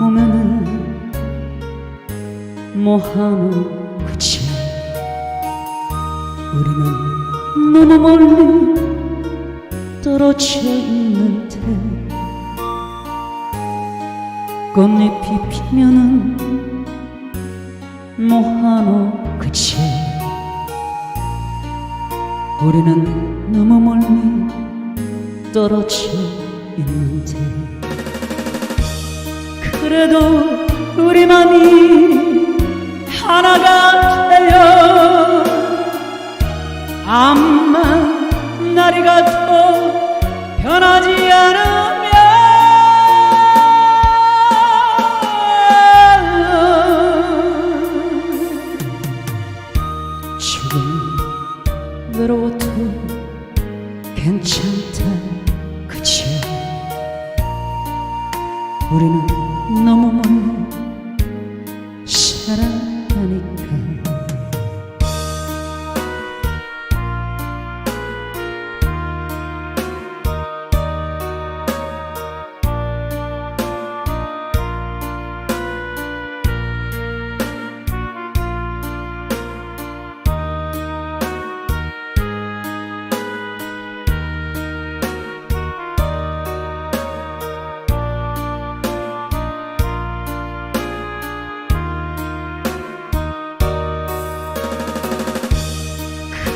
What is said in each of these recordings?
오면은 뭐하노 그치? 우리는 너무 멀리 떨어져 있는데 꽃잎이 피면은 뭐하노 그치? 우리는 너무 멀리 떨어져 있는데 그래도 우리 맘이 하나가 되어 암만 날이 가도 변하지 않으면. 지금 외로워도 괜찮다 그치? 우리는 너무 멀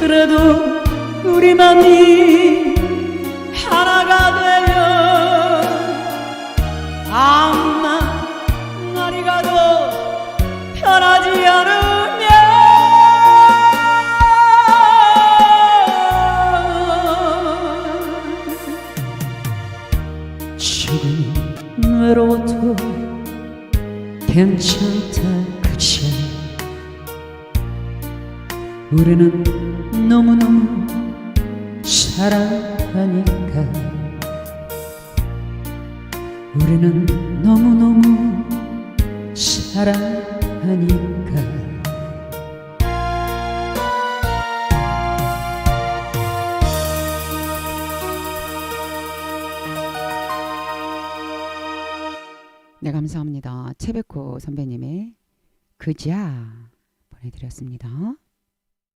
그래도 우리 맘이 하나가 되어 암만 날이 가도 변하지 않으면 지금 외로워도 괜찮다 우리는 너무너무 사랑하니까 우리는 너무너무 사랑하니까 네, 감사합니다. 최백호 선배님의 그자 보내드렸습니다.